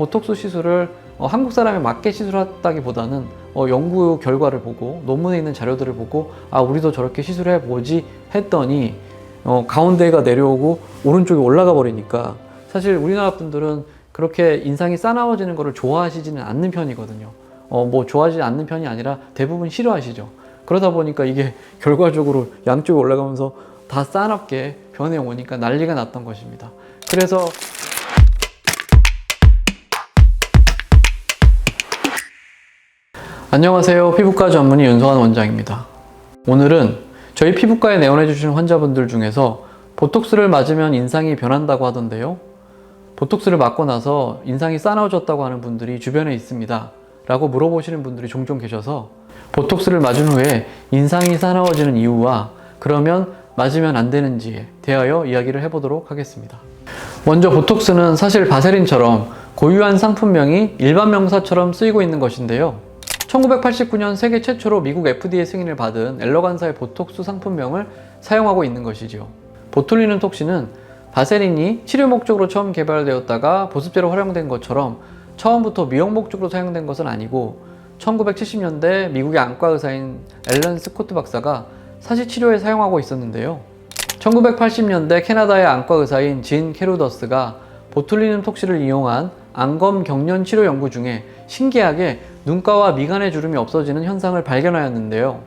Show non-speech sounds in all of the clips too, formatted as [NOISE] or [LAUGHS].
보톡스 시술을 어, 한국 사람에 맞게 시술했다기보다는 어, 연구 결과를 보고 논문에 있는 자료들을 보고 아 우리도 저렇게 시술해 보지 했더니 어, 가운데가 내려오고 오른쪽이 올라가 버리니까 사실 우리나라 분들은 그렇게 인상이 싸나워지는 것을 좋아하시지는 않는 편이거든요. 어, 뭐 좋아하지 않는 편이 아니라 대부분 싫어하시죠. 그러다 보니까 이게 [LAUGHS] 결과적으로 양쪽이 올라가면서 다 싸납게 변해 오니까 난리가 났던 것입니다. 그래서 안녕하세요. 피부과 전문의 윤성환 원장입니다. 오늘은 저희 피부과에 내원해 주신 환자분들 중에서 보톡스를 맞으면 인상이 변한다고 하던데요. 보톡스를 맞고 나서 인상이 싸나워졌다고 하는 분들이 주변에 있습니다. 라고 물어보시는 분들이 종종 계셔서 보톡스를 맞은 후에 인상이 싸나워지는 이유와 그러면 맞으면 안 되는지에 대하여 이야기를 해보도록 하겠습니다. 먼저 보톡스는 사실 바세린처럼 고유한 상품명이 일반 명사처럼 쓰이고 있는 것인데요. 1989년 세계 최초로 미국 FDA 승인을 받은 엘러간사의 보톡스 상품명을 사용하고 있는 것이죠. 보툴리눔 톡신은 바세린이 치료 목적으로 처음 개발되었다가 보습제로 활용된 것처럼 처음부터 미용 목적으로 사용된 것은 아니고 1970년대 미국의 안과 의사인 앨런 스코트 박사가 사시 치료에 사용하고 있었는데요. 1980년대 캐나다의 안과 의사인 진 캐루더스가 보툴리눔 톡신을 이용한 안검 경련 치료 연구 중에 신기하게 눈가와 미간의 주름이 없어지는 현상을 발견하였는데요.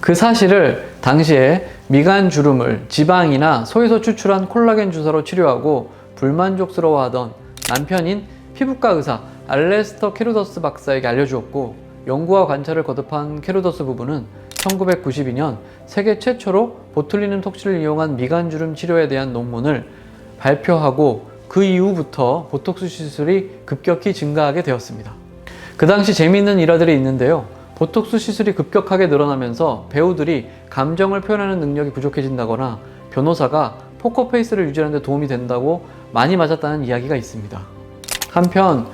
그 사실을 당시에 미간 주름을 지방이나 소에서 추출한 콜라겐 주사로 치료하고 불만족스러워하던 남편인 피부과 의사 알레스터 캐루더스 박사에게 알려주었고 연구와 관찰을 거듭한 캐루더스 부부는 1992년 세계 최초로 보툴리눔 톡신을 이용한 미간 주름 치료에 대한 논문을 발표하고 그 이후부터 보톡스 시술이 급격히 증가하게 되었습니다. 그 당시 재미있는 일화들이 있는데요. 보톡스 시술이 급격하게 늘어나면서 배우들이 감정을 표현하는 능력이 부족해진다거나 변호사가 포커페이스를 유지하는 데 도움이 된다고 많이 맞았다는 이야기가 있습니다. 한편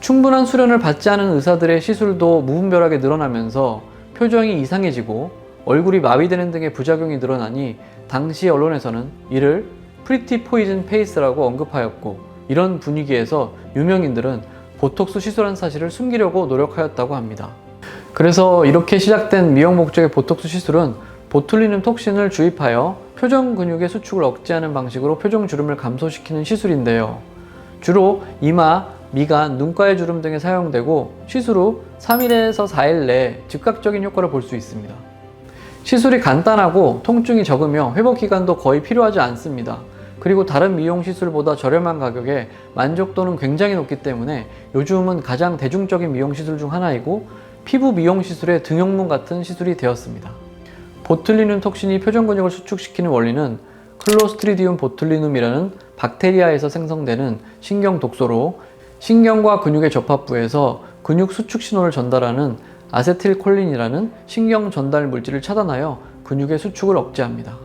충분한 수련을 받지 않은 의사들의 시술도 무분별하게 늘어나면서 표정이 이상해지고 얼굴이 마비되는 등의 부작용이 늘어나니 당시 언론에서는 이를 프리티 포이즌 페이스라고 언급하였고 이런 분위기에서 유명인들은 보톡스 시술한 사실을 숨기려고 노력하였다고 합니다. 그래서 이렇게 시작된 미용 목적의 보톡스 시술은 보툴리눔 톡신을 주입하여 표정 근육의 수축을 억제하는 방식으로 표정 주름을 감소시키는 시술인데요. 주로 이마, 미간, 눈가의 주름 등에 사용되고 시술 후 3일에서 4일 내에 즉각적인 효과를 볼 수 있습니다. 시술이 간단하고 통증이 적으며 회복 기간도 거의 필요하지 않습니다. 그리고 다른 미용 시술보다 저렴한 가격에 만족도는 굉장히 높기 때문에 요즘은 가장 대중적인 미용 시술 중 하나이고 피부 미용 시술의 등용문 같은 시술이 되었습니다. 보툴리눔 톡신이 표정 근육을 수축시키는 원리는 클로스트리디움 보툴리눔이라는 박테리아에서 생성되는 신경 독소로 신경과 근육의 접합부에서 근육 수축 신호를 전달하는 아세틸콜린이라는 신경 전달 물질을 차단하여 근육의 수축을 억제합니다.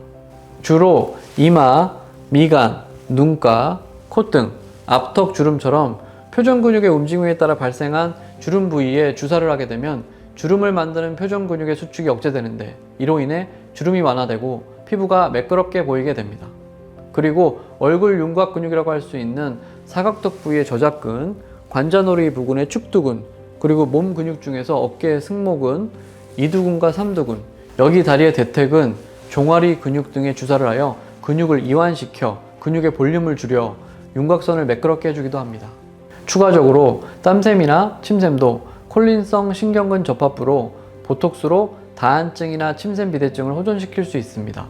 주로 이마, 미간, 눈가, 콧등, 앞턱 주름처럼 표정 근육의 움직임에 따라 발생한 주름 부위에 주사를 하게 되면 주름을 만드는 표정 근육의 수축이 억제되는데 이로 인해 주름이 완화되고 피부가 매끄럽게 보이게 됩니다. 그리고 얼굴 윤곽 근육이라고 할 수 있는 사각턱 부위의 저작근, 관자놀이 부근의 축두근, 그리고 몸 근육 중에서 어깨의 승모근, 이두근과 삼두근, 여기 다리의 대퇴근, 종아리 근육 등에 주사를 하여 근육을 이완시켜 근육의 볼륨을 줄여 윤곽선을 매끄럽게 해주기도 합니다. 추가적으로 땀샘이나 침샘도 콜린성 신경근 접합부로 보톡스로 다한증이나 침샘 비대증을 호전시킬 수 있습니다.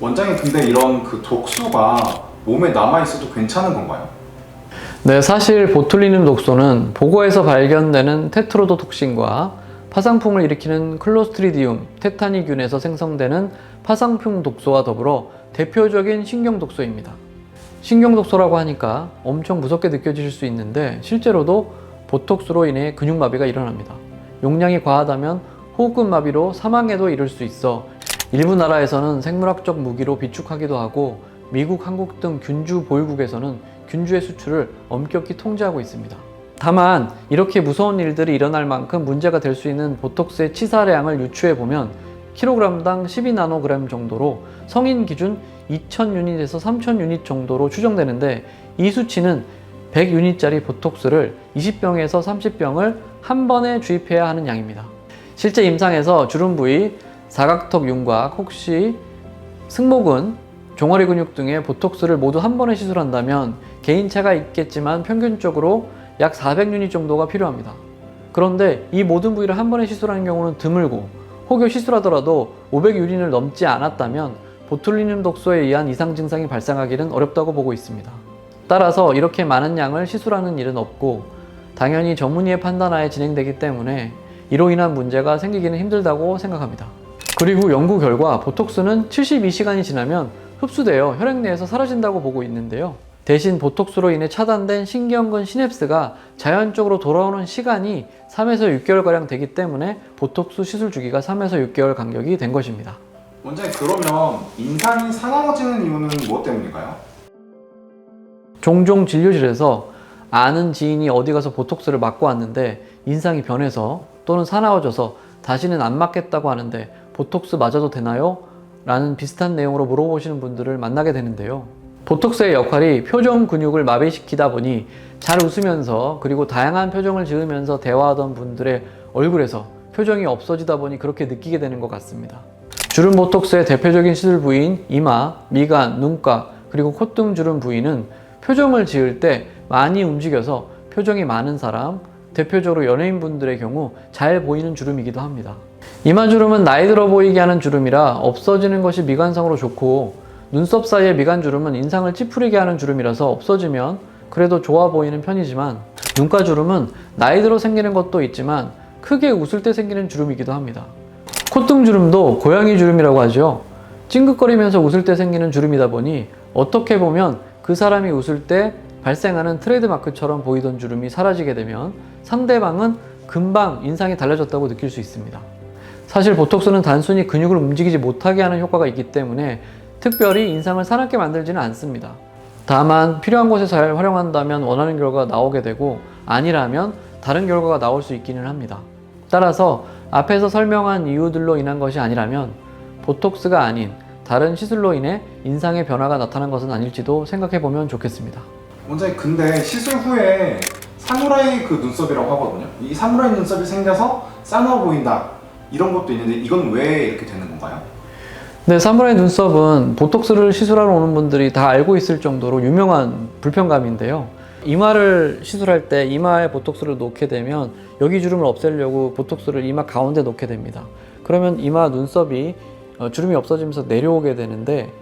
원장님 근데 이런 그 독소가 몸에 남아 있어도 괜찮은 건가요? 네, 사실 보툴리눔 독소는 보고에서 발견되는 테트로도톡신과 파상풍을 일으키는 클로스트리디움, 테타니균에서 생성되는 파상풍 독소와 더불어 대표적인 신경 독소입니다. 신경 독소라고 하니까 엄청 무섭게 느껴지실 수 있는데 실제로도 보톡스로 인해 근육마비가 일어납니다. 용량이 과하다면 호흡근 마비로 사망에도 이를 수 있어 일부 나라에서는 생물학적 무기로 비축하기도 하고 미국, 한국 등 균주 보유국에서는 균주의 수출을 엄격히 통제하고 있습니다. 다만 이렇게 무서운 일들이 일어날 만큼 문제가 될 수 있는 보톡스의 치사량을 유추해 보면 킬로그램당 12나노그램 정도로 성인 기준 2000유닛에서 3000유닛 정도로 추정되는데 이 수치는 100유닛짜리 보톡스를 20병에서 30병을 한 번에 주입해야 하는 양입니다. 실제 임상에서 주름 부위, 사각턱 윤곽, 혹시 승모근, 종아리 근육 등의 보톡스를 모두 한 번에 시술한다면 개인차가 있겠지만 평균적으로 약 400유닛 정도가 필요합니다. 그런데 이 모든 부위를 한 번에 시술하는 경우는 드물고 혹여 시술하더라도 500유닛을 넘지 않았다면 보툴리눔 독소에 의한 이상 증상이 발생하기는 어렵다고 보고 있습니다. 따라서 이렇게 많은 양을 시술하는 일은 없고 당연히 전문의의 판단하에 진행되기 때문에 이로 인한 문제가 생기기는 힘들다고 생각합니다. 그리고 연구 결과 보톡스는 72시간이 지나면 흡수되어 혈액 내에서 사라진다고 보고 있는데요. 대신 보톡스로 인해 차단된 신경근 시냅스가 자연적으로 돌아오는 시간이 3에서 6개월가량 되기 때문에 보톡스 시술 주기가 3에서 6개월 간격이 된 것입니다. 원장님 그러면 인상이 사나워지는 이유는 무엇 때문일까요? 종종 진료실에서 아는 지인이 어디 가서 보톡스를 맞고 왔는데 인상이 변해서 또는 사나워져서 다시는 안 맞겠다고 하는데 보톡스 맞아도 되나요? 라는 비슷한 내용으로 물어보시는 분들을 만나게 되는데요. 보톡스의 역할이 표정 근육을 마비시키다 보니 잘 웃으면서 그리고 다양한 표정을 지으면서 대화하던 분들의 얼굴에서 표정이 없어지다 보니 그렇게 느끼게 되는 것 같습니다. 주름 보톡스의 대표적인 시술 부위인 이마, 미간, 눈가, 그리고 콧등 주름 부위는 표정을 지을 때 많이 움직여서 표정이 많은 사람, 대표적으로 연예인분들의 경우 잘 보이는 주름이기도 합니다. 이마 주름은 나이 들어 보이게 하는 주름이라 없어지는 것이 미관상으로 좋고 눈썹 사이의 미간 주름은 인상을 찌푸리게 하는 주름이라서 없어지면 그래도 좋아 보이는 편이지만 눈가 주름은 나이 들어 생기는 것도 있지만 크게 웃을 때 생기는 주름이기도 합니다. 콧등 주름도 고양이 주름이라고 하죠. 찡긋거리면서 웃을 때 생기는 주름이다 보니 어떻게 보면 그 사람이 웃을 때 발생하는 트레이드마크처럼 보이던 주름이 사라지게 되면 상대방은 금방 인상이 달라졌다고 느낄 수 있습니다. 사실 보톡스는 단순히 근육을 움직이지 못하게 하는 효과가 있기 때문에 특별히 인상을 사납게 만들지는 않습니다. 다만 필요한 곳에 잘 활용한다면 원하는 결과가 나오게 되고 아니라면 다른 결과가 나올 수 있기는 합니다. 따라서 앞에서 설명한 이유들로 인한 것이 아니라면 보톡스가 아닌 다른 시술로 인해 인상의 변화가 나타난 것은 아닐지도 생각해 보면 좋겠습니다. 원장님 근데 시술 후에 사무라이 그 눈썹이라고 하거든요. 이 사무라이 눈썹이 생겨서 싸나워 보인다 이런 것도 있는데 이건 왜 이렇게 되는 건가요? 네, 사무라이 눈썹은 보톡스를 시술하러 오는 분들이 다 알고 있을 정도로 유명한 불편감인데요. 이마를 시술할 때 이마에 보톡스를 놓게 되면 여기 주름을 없애려고 보톡스를 이마 가운데 놓게 됩니다. 그러면 이마 눈썹이 어, 주름이 없어지면서 내려오게 되는데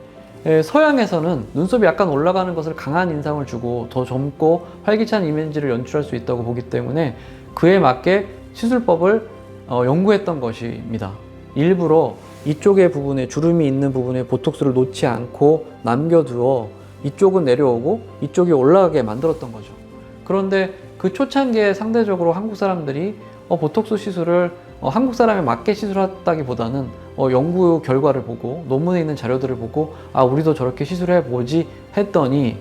에, 서양에서는 눈썹이 약간 올라가는 것을 강한 인상을 주고 더 젊고 활기찬 이미지를 연출할 수 있다고 보기 때문에 그에 맞게 시술법을 어, 연구했던 것입니다. 일부러 이쪽의 부분에 주름이 있는 부분에 보톡스를 놓지 않고 남겨두어 이쪽은 내려오고 이쪽이 올라가게 만들었던 거죠. 그런데 그 초창기에 상대적으로 한국 사람들이 어, 보톡스 시술을 어, 한국 사람에 맞게 시술했다기보다는 어, 연구 결과를 보고 논문에 있는 자료들을 보고 아 우리도 저렇게 시술해 보지 했더니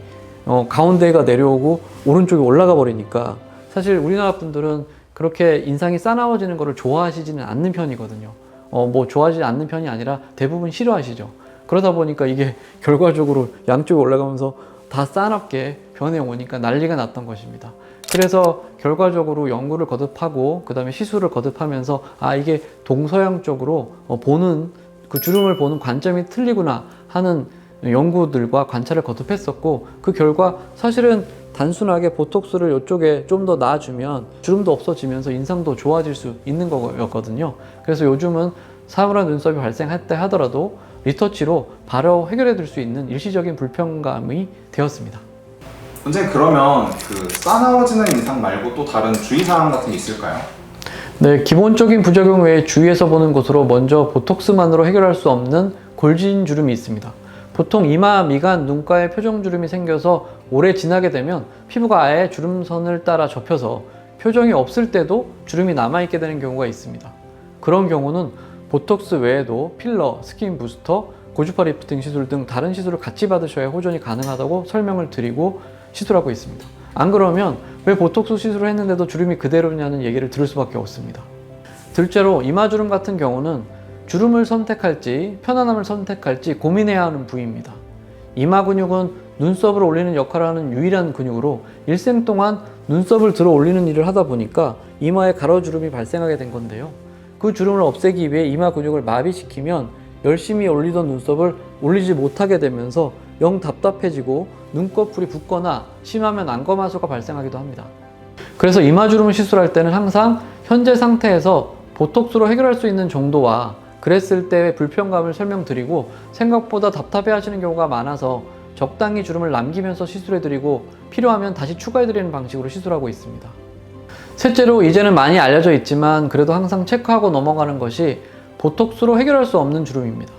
어, 가운데가 내려오고 오른쪽이 올라가 버리니까 사실 우리나라 분들은 그렇게 인상이 싸나워지는 것을 좋아하시지는 않는 편이거든요. 어, 뭐 좋아하지 않는 편이 아니라 대부분 싫어하시죠. 그러다 보니까 이게 [LAUGHS] 결과적으로 양쪽이 올라가면서 다 싸납게 변해 오니까 난리가 났던 것입니다. 그래서 결과적으로 연구를 거듭하고 그 다음에 시술을 거듭하면서 아 이게 동서양 쪽으로 어, 보는 그 주름을 보는 관점이 틀리구나 하는 연구들과 관찰을 거듭했었고 그 결과 사실은 단순하게 보톡스를 이쪽에 좀 더 놔주면 주름도 없어지면서 인상도 좋아질 수 있는 거였거든요. 그래서 요즘은 사물한 눈썹이 발생할 때 하더라도 리터치로 바로 해결해 줄 수 있는 일시적인 불편감이 되었습니다. 원장님 그러면 그 싸나워지는 인상 말고 또 다른 주의사항 같은 게 있을까요? 네, 기본적인 부작용 외에 주위에서 보는 것으로 먼저 보톡스만으로 해결할 수 없는 골진 주름이 있습니다. 보통 이마, 미간, 눈가에 표정 주름이 생겨서 오래 지나게 되면 피부가 아예 주름선을 따라 접혀서 표정이 없을 때도 주름이 남아있게 되는 경우가 있습니다. 그런 경우는 보톡스 외에도 필러, 스킨 부스터, 고주파 리프팅 시술 등 다른 시술을 같이 받으셔야 호전이 가능하다고 설명을 드리고 시술하고 있습니다. 안 그러면 왜 보톡스 시술을 했는데도 주름이 그대로냐는 얘기를 들을 수밖에 없습니다. 둘째로 이마주름 같은 경우는 주름을 선택할지 편안함을 선택할지 고민해야 하는 부위입니다. 이마 근육은 눈썹을 올리는 역할을 하는 유일한 근육으로 일생 동안 눈썹을 들어 올리는 일을 하다 보니까 이마에 가로주름이 발생하게 된 건데요. 그 주름을 없애기 위해 이마 근육을 마비시키면 열심히 올리던 눈썹을 올리지 못하게 되면서 영 답답해지고 눈꺼풀이 붓거나 심하면 안검하수가 발생하기도 합니다. 그래서 이마주름을 시술할 때는 항상 현재 상태에서 보톡스로 해결할 수 있는 정도와 그랬을 때의 불편감을 설명드리고 생각보다 답답해 하시는 경우가 많아서 적당히 주름을 남기면서 시술해드리고 필요하면 다시 추가해드리는 방식으로 시술하고 있습니다. 셋째로 이제는 많이 알려져 있지만 그래도 항상 체크하고 넘어가는 것이 보톡스로 해결할 수 없는 주름입니다.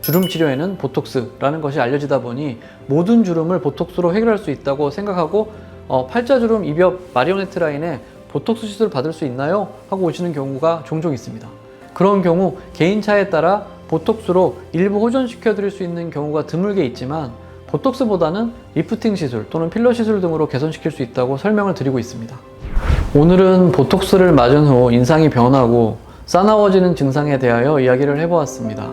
주름 치료에는 보톡스라는 것이 알려지다 보니 모든 주름을 보톡스로 해결할 수 있다고 생각하고 어, 팔자주름, 입엽, 마리오네트 라인에 보톡스 시술 받을 수 있나요? 하고 오시는 경우가 종종 있습니다. 그런 경우 개인차에 따라 보톡스로 일부 호전시켜 드릴 수 있는 경우가 드물게 있지만 보톡스보다는 리프팅 시술 또는 필러 시술 등으로 개선시킬 수 있다고 설명을 드리고 있습니다. 오늘은 보톡스를 맞은 후 인상이 변하고 싸나워지는 증상에 대하여 이야기를 해보았습니다.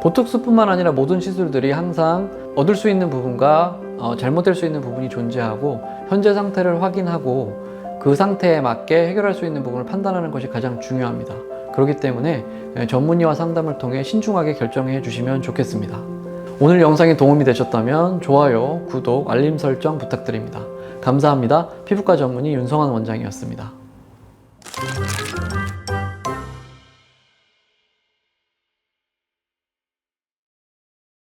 보톡스뿐만 아니라 모든 시술들이 항상 얻을 수 있는 부분과 어, 잘못될 수 있는 부분이 존재하고 현재 상태를 확인하고 그 상태에 맞게 해결할 수 있는 부분을 판단하는 것이 가장 중요합니다. 그렇기 때문에 예, 전문의와 상담을 통해 신중하게 결정해 주시면 좋겠습니다. 오늘 영상이 도움이 되셨다면 좋아요, 구독, 알림 설정 부탁드립니다. 감사합니다. 피부과 전문의 윤성환 원장이었습니다.